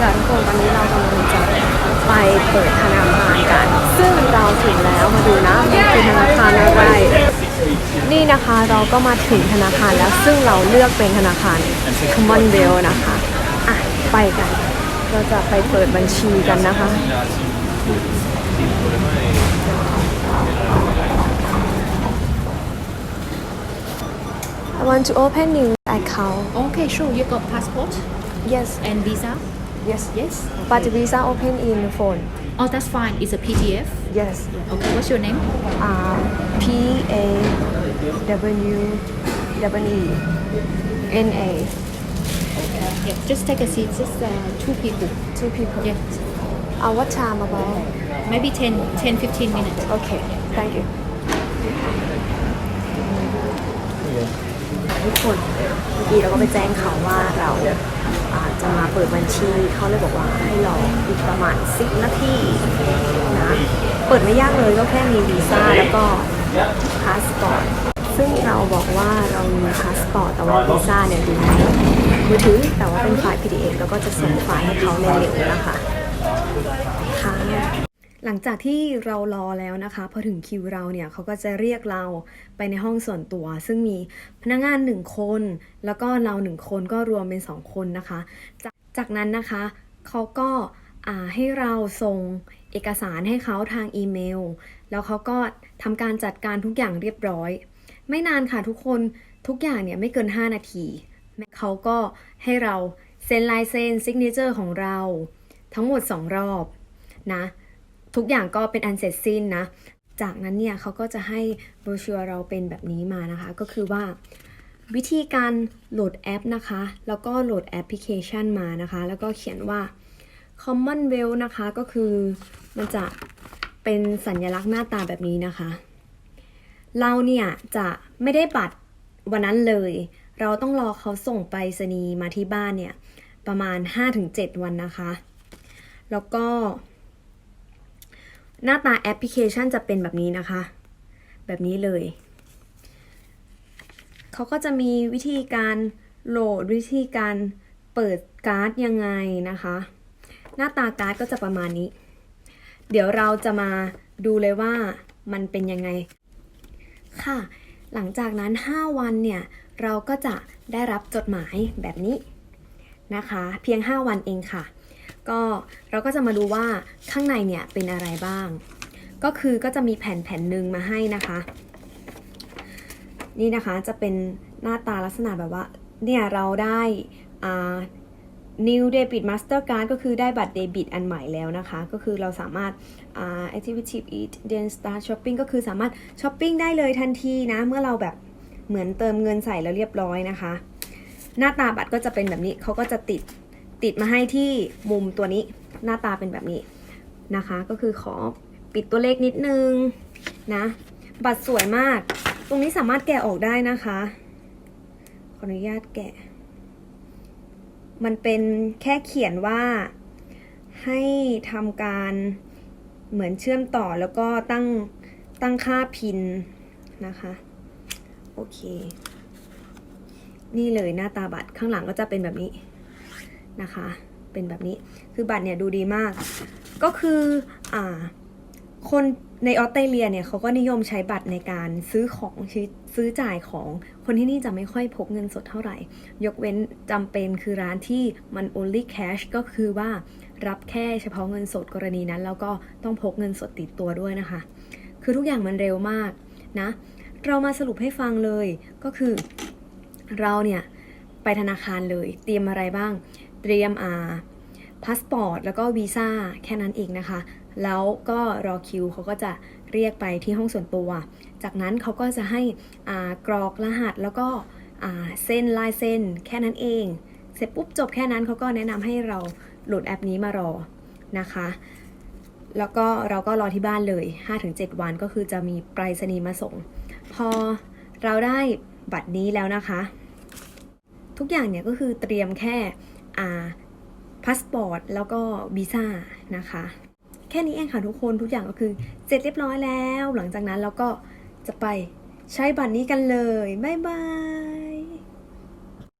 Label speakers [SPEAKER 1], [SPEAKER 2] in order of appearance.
[SPEAKER 1] ค่ะทุกคนตอนนี้เรากำลังจะไปเปิดธนาคารกัน ซึ่งเราถึงแล้วมาดูนะมันคือธนาคารอะไรนี่นะคะเราก็มาถึงธนาคารแล้วซึ่งเราเลือกเป็นธนาคาร Commonwealth นะคะอะไปกัน เราจะไปเปิดบัญชีกันนะคะ I want to open new account
[SPEAKER 2] Okay, sure. You got passport
[SPEAKER 1] yes
[SPEAKER 2] and visa?
[SPEAKER 1] yes
[SPEAKER 2] Yes.
[SPEAKER 1] but visa open in the phone
[SPEAKER 2] Oh, that's fine. It's a PDF.
[SPEAKER 1] yes
[SPEAKER 2] Okay. What's your name?
[SPEAKER 1] R P A W W E N A
[SPEAKER 2] Yeah. Just take a seat. Just uh, two people.
[SPEAKER 1] two people
[SPEAKER 2] Yeah.
[SPEAKER 1] uh, what time about
[SPEAKER 2] Maybe 10, 10 15 minutes.
[SPEAKER 1] okay thank you ทุกคนเมื่อกี้เราก็ไปแจ้งเขาว่าเราอ่า จะมาเปิดบัญชีเขาเลยบอกว่าให้รออีกประมาณ10นาทีนะเปิดไม่ยากเลยก็แค่มีวีซ่าแล้วก็พาสปอร์ตซึ่งเราบอกว่าเรามีพาสปอร์ตแต่ว่าวีซ่าเนี่ยดูในมือถือแต่ว่าเป็นไฟล์ PDF แล้วก็จะส่งไฟล์ให้เขาในเร็วนะคะค่ะ หลังจากที่เรารอแล้วนะคะพอถึงคิวเราเนี่ยเขาก็จะเรียกเราไปในห้องส่วนตัว ซึ่งมีพนักงานหนึ่งคน แล้วก็เราหนึ่งคนก็รวมเป็นสองคนนะคะจากจากนั้นนะคะเขาก็าให้เราส่งเอกสารให้เขาทางอีเมล แล้วเขาก็ทำการจัดการทุกอย่างเรียบร้อย ไม่นานค่ะทุกคนทุกอย่างเนี่ยไม่เกิน 5 นาทีเขาก็ให้เราเซ็นลายเซ็นซิกเนเจอร์ของเรา ทั้งหมด 2 รอบนะ ทุกอย่างก็เป็นอันเสร็จสิ้นนะ จากนั้นเนี่ยเขาก็จะให้โบรชัวร์เราเป็นแบบนี้มานะคะ ก็คือว่าวิธีการโหลดแอปนะคะ แล้วก็โหลดแอปพลิเคชันมานะคะ แล้วก็เขียนว่า Commonwealth นะคะ ก็คือมันจะเป็นสัญลักษณ์หน้าตาแบบนี้นะคะ เราเนี่ยจะไม่ได้บัตรวันนั้นเลย เราต้องรอเขาส่งไปรษณีย์มาที่บ้านเนี่ย ประมาณ 5-7 วันนะคะ แล้วก็ หน้าตาแอปพลิเคชันจะเป็นแบบนี้นะคะ แบบนี้เลย เขาก็จะมีวิธีการโหลดวิธีการเปิดการ์ดยังไงนะคะ หน้าตาการ์ดก็จะประมาณนี้ เดี๋ยวเราจะมาดูเลยว่ามันเป็นยังไง ค่ะ หลังจากนั้น 5 วันเนี่ย เราก็จะได้รับจดหมายแบบนี้นะคะ เพียง 5 วันเองค่ะ ก็เราก็จะมาดูว่าข้างในเนี่ยเป็นอะไรบ้าง ก็คือก็จะมีแผ่นแผ่นหนึ่งมาให้นะคะ นี่นะคะจะเป็นหน้าตาลักษณะแบบว่า เนี่ยเราได้อ่า New Debit Mastercard ก็คือได้บัตรเดบิตอันใหม่แล้วนะคะ ก็คือเราสามารถอ่า Activity Eat then Start Shopping ก็คือสามารถช้อปปิ้งได้เลยทันทีนะ เมื่อเราแบบเหมือนเติมเงินใส่แล้วเรียบร้อยนะคะ หน้าตาบัตรก็จะเป็นแบบนี้เขาก็จะติด ติดมาให้ที่มุมตัวนี้หน้าตาเป็นแบบนี้นะคะ ก็คือขอปิดตัวเลขนิดนึงนะบัตรสวยมาก ตรงนี้สามารถแกะออกได้นะคะ ขออนุญาตแกะ มันเป็นแค่เขียนว่าให้ทำการเหมือนเชื่อมต่อแล้วก็ตั้งตั้งค่าพินนะคะ โอเค นี่เลยหน้าตาบัตรข้างหลังก็จะเป็นแบบนี้ นะคะ เป็นแบบนี้คือบัตรเนี่ยดูดีมาก ก็คืออ่าคนในออสเตรเลียเนี่ยเขาก็นิยมใช้บัตรในการซื้อของซื้อซื้อจ่ายของคนที่นี่จะไม่ค่อยพกเงินสดเท่าไหร่ ยกเว้นจำเป็นคือร้านที่มัน only cash ก็คือว่ารับแค่เฉพาะเงินสดกรณีนั้น แล้วก็ต้องพกเงินสดติดตัวด้วยนะคะ คือทุกอย่างมันเร็วมากนะ เรามาสรุปให้ฟังเลยก็คือเราเนี่ยไปธนาคารเลยเตรียมอะไรบ้าง เตรียมอ่าพาสปอร์ตแล้วก็วีซ่าแค่นั้นเองนะคะ แล้วก็รอคิวเขาก็จะเรียกไปที่ห้องส่วนตัว จากนั้นเขาก็จะให้อ่ากรอกรหัสแล้วก็อ่าเส้นลายเส้นแค่นั้นเอง เสร็จปุ๊บจบแค่นั้นเขาก็แนะนำให้เราโหลดแอปนี้มารอนะคะ แล้วก็เราก็รอที่บ้านเลย 5-7 วันก็คือจะมีไปรษณีย์มาส่ง พอเราได้บัตรนี้แล้วนะคะ ทุกอย่างเนี่ยก็คือเตรียมแค่ พาสปอร์ตแล้วก็วีซ่านะคะ แค่นี้เองค่ะทุกคนทุกอย่างก็คือเสร็จเรียบร้อยแล้ว หลังจากนั้นเราก็จะไปใช้บัตรนี้กันเลย บ๊ายบาย